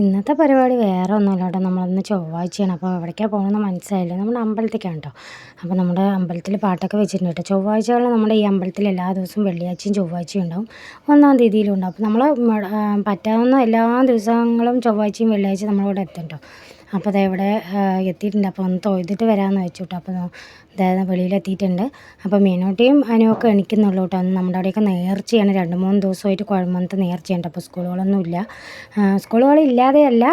ഇന്നത്തെ പരിപാടി വേറെ ഒന്നുമില്ല കേട്ടോ. നമ്മളിന്ന് ചൊവ്വാഴ്ചയാണ്. അപ്പോൾ എവിടേക്കാണ് പോകണമെന്ന് മനസ്സിലായില്ല. നമ്മുടെ അമ്പലത്തിലേക്കാണ് കേട്ടോ. അപ്പോൾ നമ്മുടെ അമ്പലത്തിൽ പാട്ടൊക്കെ വെച്ചിട്ടുണ്ട് കേട്ടോ. ചൊവ്വാഴ്ചകളിൽ നമ്മുടെ ഈ അമ്പലത്തിൽ എല്ലാ ദിവസവും വെള്ളിയാഴ്ചയും ചൊവ്വാഴ്ചയും ഉണ്ടാവും. ഒന്നാം തീയതിയിലും ഉണ്ടാവും അപ്പോൾ നമ്മൾ പറ്റാവുന്ന എല്ലാ ദിവസങ്ങളും ചൊവ്വാഴ്ചയും വെള്ളിയാഴ്ചയും നമ്മളിവിടെ എത്തും കേട്ടോ. അപ്പോൾ ദേ ഇവിടെ എത്തിയിട്ടുണ്ട്. അപ്പോൾ ഒന്ന് തൊഴുതിട്ട് വരാമെന്ന് വെച്ചു കേട്ടോ. അപ്പോൾ ദേ വെളിയിലെത്തിയിട്ടുണ്ട്. അപ്പോൾ മീനോട്ടിയും അനുവൊക്കെ എണീക്കുന്നുള്ളൂ കേട്ടോ. നമ്മുടെ അവിടെയൊക്കെ നേർച്ചയാണ്. രണ്ട് മൂന്ന് ദിവസമായിട്ട് കുഴമന്നത്തെ നേർച്ചയുണ്ട്. അപ്പോൾ സ്കൂളുകളൊന്നും ഇല്ല. സ്കൂളുകളില്ലാതെയല്ല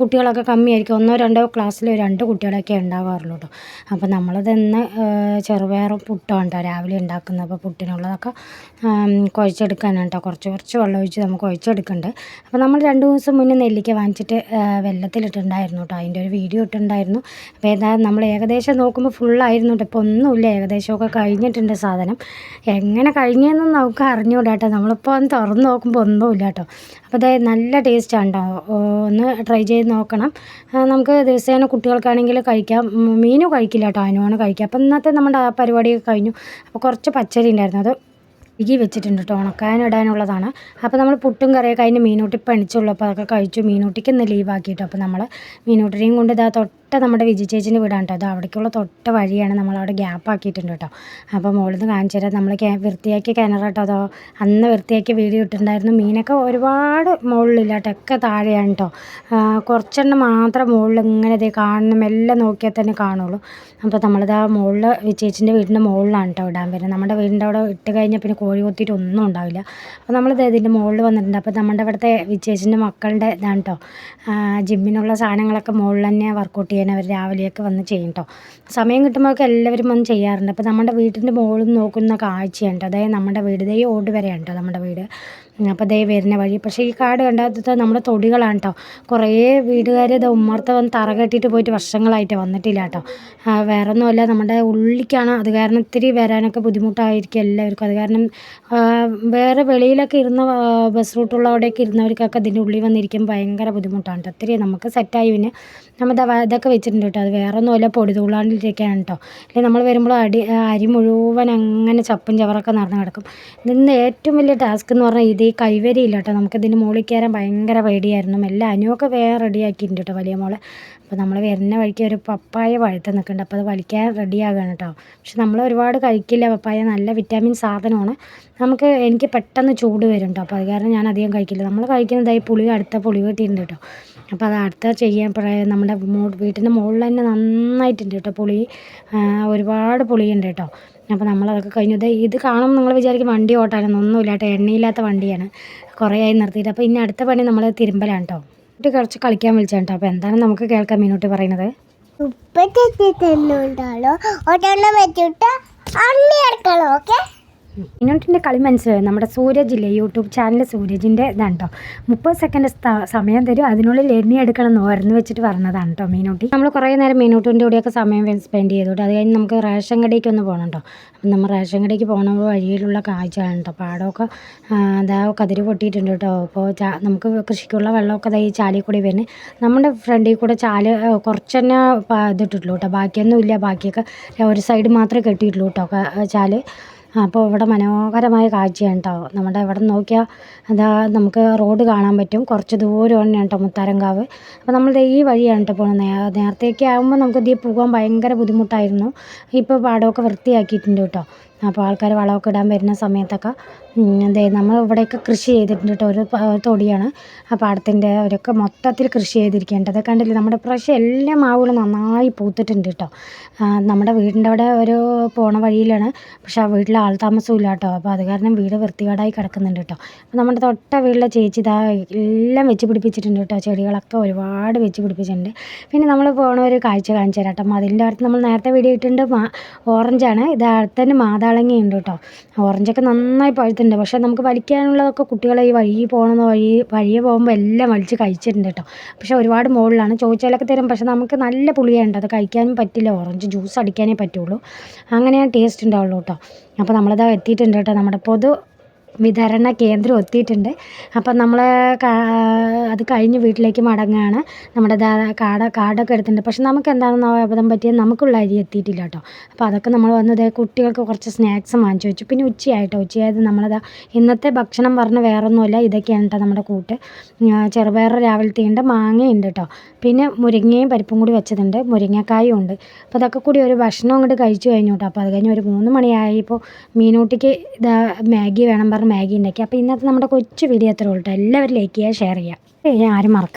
കുട്ടികളൊക്കെ കമ്മിയായിരിക്കും. ഒന്നോ രണ്ടോ ക്ലാസ്സിൽ രണ്ട് കുട്ടികളൊക്കെ ഉണ്ടാകാറുള്ളൂ കേട്ടോ. അപ്പോൾ നമ്മളിതിന്ന് ചെറുപയറും പുട്ടാണ് കേട്ടോ രാവിലെ ഉണ്ടാക്കുന്നത്. അപ്പോൾ പുട്ടിനുള്ളതൊക്കെ കുഴച്ചെടുക്കാനാണ് കേട്ടോ. കുറച്ച് കുറച്ച് വെള്ളം ഒഴിച്ച് നമുക്ക് കുഴച്ചെടുക്കുന്നുണ്ട്. അപ്പോൾ നമ്മൾ രണ്ട് ദിവസം മുന്നേ നെല്ലിക്ക വാങ്ങിച്ചിട്ട് വെള്ളത്തിലിട്ടുണ്ടായിരുന്നു കേട്ടോ. അതിന്റെ ഒരു വീഡിയോ ഇട്ടുണ്ടായിരുന്നു അപ്പോൾ ഏതായാലും നമ്മൾ ഏകദേശം നോക്കുമ്പോൾ ഫുള്ളായിരുന്നു കേട്ടോ ഇപ്പോൾ ഒന്നുമില്ല. ഏകദേശമൊക്കെ കഴിഞ്ഞിട്ടുണ്ട് സാധനം. എങ്ങനെ കഴിഞ്ഞതെന്ന് നമുക്ക് അറിഞ്ഞുകൂടാ കേട്ടോ നമ്മളിപ്പോൾ ഒന്ന് തുറന്ന് നോക്കുമ്പോൾ ഒന്നുമില്ല കേട്ടോ അപ്പോൾ അതായത് നല്ല ടേസ്റ്റാണ് കേട്ടോ ഒന്ന് ട്രൈ ചെയ്ത് നോക്കണം. നമുക്ക് ദിവസേന കുട്ടികൾക്കാണെങ്കിൽ കഴിക്കാം. മീനും കഴിക്കില്ല കേട്ടോ അതിനുമാണ് കഴിക്കുക. അപ്പോൾ ഇന്നത്തെ നമ്മുടെ പരിപാടിയൊക്കെ കഴിഞ്ഞു. അപ്പോൾ കുറച്ച് പച്ചരി ഉണ്ടായിരുന്നു. അത് ഇകി വെച്ചിട്ടുണ്ട് കേട്ടോ ഉണക്കാനിടാനുള്ളതാണ്. അപ്പോൾ നമ്മൾ പുട്ടും കറിയൊക്കെ അതിന് മീനൂട്ടി പണിച്ചുള്ളൂ അപ്പോൾ അതൊക്കെ കഴിച്ചു മീനൂട്ടിക്ക് ഇന്ന് ലീവാക്കിയിട്ടു അപ്പോൾ നമ്മൾ മീനൂട്ടിനെയും കൊണ്ട് ഇതാ തൊട്ട് തൊട്ട നമ്മുടെ വിജി ചേച്ചിന്റെ വീടാണ് കേട്ടോ. അത് അവിടേക്കുള്ള തൊട്ട വഴിയാണ് നമ്മളവിടെ ഗ്യാപ്പ് ആക്കിയിട്ടുണ്ട് കേട്ടോ. അപ്പോൾ മുകളിൽ നിന്ന് കാണിച്ചു തരാം. നമ്മൾ വൃത്തിയാക്കിയ കിണർ കേട്ടോ. അതോ അന്ന് വൃത്തിയാക്കിയ വീട് ഇട്ടിട്ടുണ്ടായിരുന്നു. മീനൊക്കെ ഒരുപാട് മുകളിലില്ല കേട്ടോ. ഒക്കെ താഴെയാണ് കേട്ടോ. കുറച്ചെണ്ണം മാത്രം മുകളിൽ ഇങ്ങനെ ഇതേ കാണുന്ന മെല്ലെ നോക്കിയാൽ തന്നെ കാണുള്ളൂ. അപ്പോൾ നമ്മളിത് ആ മുകളിൽ വിജേച്ചിന്റെ വീടിന്റെ മുകളിലാണ് കേട്ടോ ഇടാൻ വരുന്നത്. നമ്മുടെ വീടിന്റെ അവിടെ ഇട്ട് കഴിഞ്ഞാൽ പിന്നെ കോഴി കൊത്തിയിട്ട് ഒന്നും ഉണ്ടാവില്ല. അപ്പോൾ നമ്മളിത് ഇതിന്റെ മുകളിൽ വന്നിട്ടുണ്ട്. അപ്പോൾ നമ്മുടെ ഇവിടുത്തെ വിജേച്ചിന്റെ മക്കളുടെ ഇതാണ് കേട്ടോ. ജിമ്മിനുള്ള സാധനങ്ങളൊക്കെ മുകളിൽ തന്നെ വർക്കൗട്ട് അവർ രാവിലെയൊക്കെ വന്ന് ചെയ്യും കേട്ടോ സമയം കിട്ടുമ്പോഴൊക്കെ എല്ലാവരും വന്ന് ചെയ്യാറുണ്ട്. അപ്പോൾ നമ്മുടെ വീട്ടിന്റെ മുകളിൽ നോക്കുന്ന കാഴ്ചയാണ് കേട്ടോ അതായത് നമ്മുടെ വീട് ഇതേ ഓട് വരെയാണ് കേട്ടോ നമ്മുടെ വീട്. അപ്പോൾ ദേ വരുന്ന വഴി. പക്ഷേ ഈ കാട് കണ്ടാത്ത നമ്മുടെ തൊടികളാണ് കേട്ടോ കുറേ വീടുകാർ ഇത് ഉമ്മർത്ത് വന്ന് തറ കെട്ടിയിട്ട് പോയിട്ട് വർഷങ്ങളായിട്ട് വന്നിട്ടില്ല കേട്ടോ വേറെ ഒന്നുമല്ല നമ്മുടെ ഉള്ളിലേക്കാണ് അത് കാരണം ഇത്തിരി വരാനൊക്കെ ബുദ്ധിമുട്ടായിരിക്കും എല്ലാവർക്കും. അത് കാരണം വേറെ വെളിയിലൊക്കെ ഇരുന്ന ബസ് റൂട്ടുള്ളവിടെയൊക്കെ ഇരുന്നവർക്കൊക്കെ ഇതിന്റെ ഉള്ളിൽ വന്നിരിക്കും ഭയങ്കര ബുദ്ധിമുട്ടാണ് കേട്ടോ ഇത്തിരി നമുക്ക് സെറ്റായി പിന്നെ നമ്മൾ ഇതൊക്കെ വെച്ചിട്ടുണ്ട് കേട്ടോ അത് വേറെ ഒന്നുമല്ല പൊടി തൂളാണ്ടിരിക്കുകയാണ് കേട്ടോ അല്ലെങ്കിൽ നമ്മൾ വരുമ്പോൾ അടി അരി മുഴുവൻ അങ്ങനെ ചപ്പും ചവറൊക്കെ നടന്ന് കിടക്കും. ഇതിന്ന് ഏറ്റവും വലിയ ടാസ്ക് എന്ന് പറഞ്ഞാൽ ഇത് ഈ കൈവരിയില്ല കേട്ടോ നമുക്ക് ഇതിന് മുകളിൽ കയറാൻ ഭയങ്കര പേടിയായിരുന്നു. എല്ലാം അനുവൊക്കെ വേറെ റെഡിയാക്കിയിട്ടുണ്ട് കേട്ടോ വലിയ മോളെ. അപ്പോൾ നമ്മൾ വരുന്ന വഴിക്ക് ഒരു പപ്പായ പഴുത്ത് നിൽക്കുന്നുണ്ട്. അപ്പോൾ അത് വലിക്കാൻ റെഡിയാകുകയാണ് കേട്ടോ പക്ഷെ നമ്മൾ ഒരുപാട് കഴിക്കില്ല പപ്പായ. നല്ല വിറ്റാമിൻ സാധനമാണ്. നമുക്ക് എനിക്ക് പെട്ടെന്ന് ചൂട് വരും കേട്ടോ അപ്പോൾ അത് കാരണം ഞാൻ അധികം കഴിക്കില്ല. നമ്മൾ കഴിക്കുന്നതായി പുളി അടുത്ത പുളി വെട്ടിയിട്ടുണ്ട് കേട്ടോ അപ്പോൾ അത് അടുത്ത ചെയ്യാൻ നമ്മുടെ വീട്ടിന്റെ മുകളിൽ തന്നെ നന്നായിട്ടുണ്ട് കേട്ടോ പുളി. ഒരുപാട് പുളിയുണ്ട് കേട്ടോ. അപ്പോൾ നമ്മളതൊക്കെ കഴിഞ്ഞു. ഇത് കാണുമ്പോൾ നിങ്ങൾ വിചാരിക്കും വണ്ടി ഓട്ടാനൊന്നും ഒന്നുമില്ല കേട്ടോ. എണ്ണയില്ലാത്ത വണ്ടിയാണ്. കുറേ ആയി നിർത്തിയിട്ട്. അപ്പോൾ ഇനി അടുത്ത പണി നമ്മൾ തിരുമ്പലാണ് കേട്ടോ. കുട്ടി കുറച്ച് കളിക്കാൻ വിളിച്ചാണ് കേട്ടോ. അപ്പോൾ എന്താണ് നമുക്ക് കേൾക്കാം മീനോട്ട് പറയുന്നത്? ഉപ്പ് തെറ്റിട്ടുണ്ടല്ലോ ഒരെണ്ണം വെച്ചിട്ട് അണ്ണി എടുക്കണം ഓക്കെ മിനുട്ടിന്റെ കളി മനസ്സിലായി? നമ്മുടെ സൂരജില്ലേ യൂട്യൂബ് ചാനൽ സൂരജിന്റെ ഇതാണ് കേട്ടോ മുപ്പത് സെക്കൻഡ് സമയം തരും. അതിനുള്ളിൽ എണ്ണി എടുക്കണം എന്ന് ഓർന്ന് വെച്ചിട്ട് പറഞ്ഞതാണ് കേട്ടോ മീനൂട്ടി. നമ്മൾ കുറേ നേരം മീനൂട്ടിന്റെ കൂടെയൊക്കെ സമയം സ്പെൻഡ് ചെയ്തോട്ടെ അത് കഴിഞ്ഞ് നമുക്ക് റേഷൻ കടയ്ക്ക് ഒന്ന് പോകണം കേട്ടോ അപ്പം നമ്മൾ റേഷൻ കടയ്ക്ക് പോകണ വഴിയിലുള്ള കാഴ്ചയാണ് കേട്ടോ പാടമൊക്കെ അതാ കതിര് പൊട്ടിയിട്ടുണ്ട് കേട്ടോ അപ്പോൾ നമുക്ക് കൃഷിക്കുള്ള വെള്ളമൊക്കെ ഈ ചാലിൽ കൂടി വരുന്നത് നമ്മുടെ ഫ്രണ്ടിൽ കൂടെ ചാൽ കുറച്ച് തന്നെ ഇതിട്ടിട്ടുള്ളൂ കേട്ടോ ബാക്കിയൊന്നും ഇല്ല. ബാക്കിയൊക്കെ ഒരു സൈഡ് മാത്രമേ കെട്ടിയിട്ടുള്ളൂ കേട്ടോ ചാൽ. അപ്പോൾ ഇവിടെ മനോഹരമായ കാഴ്ചയാണ് കേട്ടോ. നമ്മുടെ ഇവിടെ നോക്കിയാൽ അതാ നമുക്ക് റോഡ് കാണാൻ പറ്റും. കുറച്ച് ദൂരമാണ് കേട്ടോ മുത്താരങ്കാവ്. അപ്പോൾ നമ്മൾ ഈ വഴിയാണ് കേട്ടോ പോകുന്നത്. നേരത്തെയൊക്കെ ആകുമ്പോൾ നമുക്ക് ഇതിൽ പോകാൻ ഭയങ്കര ബുദ്ധിമുട്ടായിരുന്നു. ഇപ്പോൾ പാടമൊക്കെ വൃത്തിയാക്കിയിട്ടുണ്ട് കേട്ടോ. അപ്പോൾ ആൾക്കാർ വളമൊക്കെ ഇടാൻ വരുന്ന സമയത്തൊക്കെ ദേ നമ്മൾ ഇവിടെയൊക്കെ കൃഷി ചെയ്തിട്ടുണ്ട് കേട്ടോ ഒരു തൊടിയാണ്. ആ പാടത്തിന്റെ അവരൊക്കെ മൊത്തത്തിൽ കൃഷി ചെയ്തിരിക്കേണ്ടത്. കണ്ടില്ലേ? നമ്മുടെ പ്രാവശ്യം എല്ലാ മാവുകളും നന്നായി പൂത്തിട്ടുണ്ട് കേട്ടോ. നമ്മുടെ വീടിന്റെ അവിടെ ഒരു പോണ വഴിയിലാണ്. പക്ഷേ ആ വീട്ടിൽ ആൾ താമസവും ഇല്ല കേട്ടോ. അപ്പോൾ അത് കാരണം വീട് വൃത്തികേടായി കിടക്കുന്നുണ്ട് കേട്ടോ. അപ്പോൾ നമ്മുടെ തൊട്ട വീട്ടിലെ ചേച്ചി ഇതാ എല്ലാം വെച്ച് പിടിപ്പിച്ചിട്ടുണ്ട് കേട്ടോ. ചെടികളൊക്കെ ഒരുപാട് വെച്ച് പിടിപ്പിച്ചിട്ടുണ്ട്. പിന്നെ നമ്മൾ പോണ ഒരു കാഴ്ച കാണിച്ചു തരാം കേട്ടോ. മതിലിന്റെ അടുത്ത് നമ്മൾ നേരത്തെ വീഡിയോ ഇട്ടിട്ടുണ്ട് ഓറഞ്ചാണ്. ഇത് അടുത്തന്നെ മാതാളങ്ങയുണ്ട് കേട്ടോ. ഓറഞ്ചൊക്കെ നന്നായി പഴുത്തിട്ടുണ്ട്. പക്ഷേ നമുക്ക് വലിക്കാനുള്ളതൊക്കെ കുട്ടികളെ ഈ വഴി പോകുന്ന വഴി വഴിയെ പോകുമ്പോൾ എല്ലാം വലിച്ച് കഴിച്ചിട്ടുണ്ട് കേട്ടോ. പക്ഷേ ഒരുപാട് മുകളിലാണ്. ചോദിച്ചാലൊക്കെ തരും. പക്ഷേ നമുക്ക് നല്ല പുളിയുണ്ട്. അത് കഴിക്കാനും പറ്റില്ല. ഓറഞ്ച് ജ്യൂസ് അടിക്കാനേ പറ്റുള്ളൂ. അങ്ങനെയാണ് ടേസ്റ്റ് ഉണ്ടാവുള്ളൂ കേട്ടോ. അപ്പോൾ നമ്മളിതാ എത്തിയിട്ടുണ്ട് കേട്ടോ. നമ്മുടെ പൊതു വിതരണ കേന്ദ്രം എത്തിയിട്ടുണ്ട് അപ്പം നമ്മൾ അത് കഴിഞ്ഞ് വീട്ടിലേക്ക് മടങ്ങുകയാണ് നമ്മുടെ കാർഡ് കാർഡൊക്കെ എടുത്തിട്ടുണ്ട്. പക്ഷെ നമുക്ക് എന്താണെന്ന് അബദ്ധം പറ്റിയത്? നമുക്കുള്ള അരി എത്തിയിട്ടില്ല കേട്ടോ. അപ്പോൾ അതൊക്കെ നമ്മൾ വന്നത് കുട്ടികൾക്ക് കുറച്ച് സ്നാക്സ് വാങ്ങിച്ചു വെച്ചു. പിന്നെ ഉച്ചയായിട്ടോ? ഉച്ചയായത് നമ്മളതാ ഇന്നത്തെ ഭക്ഷണം പറഞ്ഞ് വേറൊന്നുമല്ല. ഇതൊക്കെയാണ് കേട്ടോ നമ്മുടെ കൂട്ട്. ചെറുപയറ് രാവിലത്തെ ഉണ്ട് മാങ്ങയുണ്ട് കേട്ടോ. പിന്നെ മുരിങ്ങയും പരിപ്പും കൂടി വെച്ചതുണ്ട്. മുരിങ്ങക്കായും ഉണ്ട്. അപ്പോൾ അതൊക്കെ കൂടി ഒരു ഭക്ഷണം അങ്ങോട്ട് കഴിച്ചു കഴിഞ്ഞു കേട്ടോ. അപ്പോൾ അത് കഴിഞ്ഞ് ഒരു മൂന്ന് മണിയായപ്പോൾ മീനൂട്ടിക്ക് ഇതാ മാഗി വേണം പറഞ്ഞ് മാഗി ഉണ്ടാക്കി. അപ്പോൾ ഇന്നത്തെ നമ്മുടെ കൊച്ചു വീഡിയോ അത്രേ ഉള്ളൂ എല്ലാവരും ലൈക്ക് ചെയ്യുക ഷെയർ ചെയ്യുക. ആരും മറക്ക